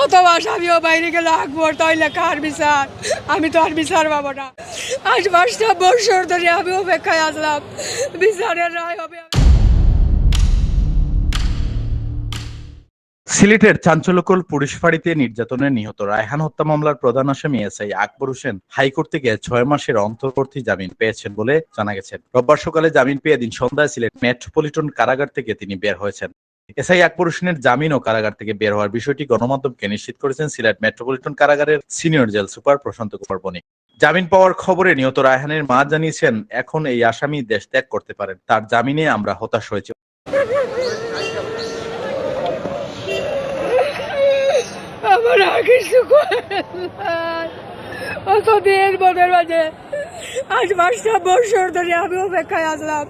প্রথম আসামিও বাইরে গেলে আকবর তাইলে কার বিচার? আমি তো আর বিচার পাবো না। আজ বছর ধরে আমি অপেক্ষায় আসলাম বিচারের রায় হবে সিলেটের চাঞ্চল্যকর পুলিশ ফাঁড়িতে নির্যাতনে নিহত রায়হান হত্যা মামলার প্রধান আসামি এসআই আকবর হোসেন হাইকোর্ট থেকে ছয় মাসের অন্তর্বর্তী জামিন পেয়েছেন বলে জানা গেছে। রোববার সকালে জামিন পেয়ে দিন সন্ধ্যায় সিলেট মেট্রোপলিটন কারাগার থেকে তিনি বের হয়েছেন। এসআই আকবর হোসেনের জামিন ও কারাগার থেকে বের হওয়ার বিষয়টি গণমাধ্যমকে নিশ্চিত করেছেন সিলেট মেট্রোপলিটন কারাগারের senior jail super Prashanta Kumar Banik. জামিন পাওয়ার খবরে নিহত রায়হানের মা জানিয়েছেন, এখন এই আসামি দেশ ত্যাগ করতে পারেন। তার জামিনে আমরা হতাশ হয়েছি। আমার মাঝে আজ পাঁচটা বছর ধরে আমি অপেক্ষায় আসলাম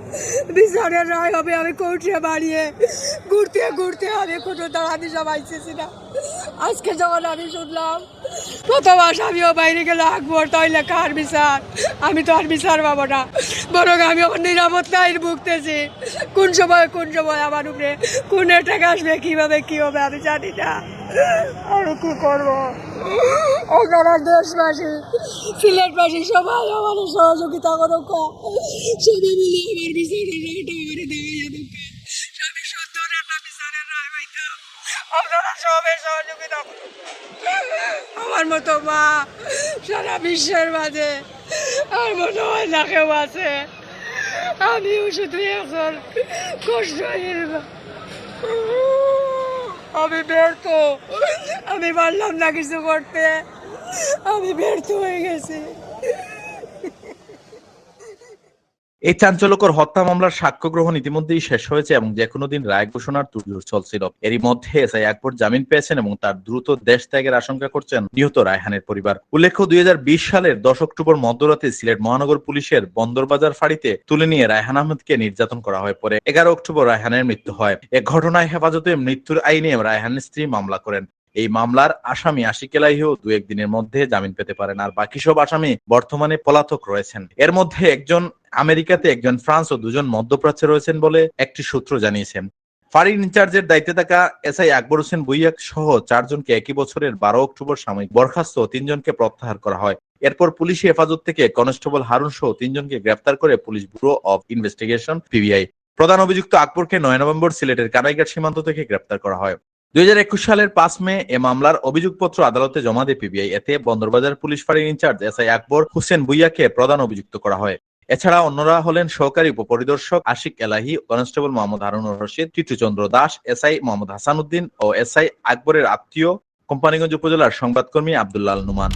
বিচারের রায় হবে আমি কোর্টে বাড়িয়ে ঘুরতে ঘুরতে আমি কোনো দাঁড়ানি জমাইতেছি না। আজকে যখন আমি শুনলাম, প্রথম আসামিও বাইরে গেলে আকবর তাইলে কার বিচার? আমি তো আর বিচার পাবো না। বরং আমি আমার নিরাপত্তায় ভুগতেছি কোন সময় কোন সময় আমার উপরে, কোন টাকা আসবে, কীভাবে, কি হবে, আমি জানি না। আমি কি করব? ওখানে দেশবাসী, সিলেটবাসী সবাই আমার সহযোগিতা করুক। সবাই মিলে আমার বিচারের আপনারা সবাই সহযোগিতা আমার মতো মা সারা বিশ্বের মাঝে মনে হয় না কেউ আছে। আমিও শুধু এখন কষ্টহীন আমি ব্যর্থ। আমি পারলাম না কিছু করতে। আমি ব্যর্থ হয়ে গেছি। এই চাঞ্চল্যকর হত্যা মামলার সাক্ষ্য গ্রহণ ইতিমধ্যেই শেষ হয়েছে এবং যে কোনো দিন রায় ঘোষণার তুড়জোড় চলছিল। এরই মধ্যে এসআই আকবর জামিন পেয়েছেন এবং তার দ্রুত দেশ ত্যাগের আশঙ্কা করছেন নিহত রায়হানের পরিবার। উল্লেখ্য, দুই হাজার বিশ সালের দশ অক্টোবর মধ্যরাতে সিলেট মহানগর পুলিশের বন্দরবাজার ফাঁড়িতে তুলে নিয়ে রায়হান আহমেদকে নির্যাতন করা হয় পরে এগারো অক্টোবর রায়হানের মৃত্যু হয়। এ ঘটনায় হেফাজতে মৃত্যুর আইনে রায়হানের স্ত্রী মামলা করেন। এই মামলার আসামি আশিক এলাহিও দু একদিনের মধ্যে জামিন পেতে পারেন, আর বাকি সব আসামি বর্তমানে পলাতক রয়েছেন। এর মধ্যে একজন আমেরিকাতে, একজন ফ্রান্স ও দুজন মধ্যপ্রাচ্যে রয়েছেন বলে একটি সূত্র জানিয়েছেন ফাঁড়ির ইনচার্জের দায়িত্বে থাকা এসআই আকবর হোসেন বুইয়াক সহ চারজনকে একই বছরের বারো অক্টোবর সাময়িক বরখাস্ত তিনজনকে প্রত্যাহার করা হয়। এরপর পুলিশি হেফাজত থেকে কনস্টেবল হারুন সহ তিনজনকে গ্রেফতার করে police bureau of investigation, PBI. প্রধান অভিযুক্ত আকবরকে নয় নভেম্বর সিলেটের কানাইঘাট সীমান্ত থেকে গ্রেফতার করা হয়। দুই হাজার একুশ সালের পাঁচ মে এ মামলার অভিযোগপত্র আদালতে জমা দেয় পিবিআই। এতে বন্দরবাজার পুলিশ ফাঁড়ির ইনচার্জ এসআই আকবর হোসেন বুইয়াকে প্রধান অভিযুক্ত করা হয়। এছাড়া অন্যরা হলেন সহকারী উপপরিদর্শক আশিক এলাহি, কনস্টেবল মোহাম্মদ হারুনুর রশিদ, টিটুচন্দ্র দাস এসআই মোহাম্মদ হাসান উদ্দিন ও এসআই আকবরের আত্মীয় কোম্পানিগঞ্জ উপজেলার সংবাদকর্মী আবদুল্লাহ নুমান।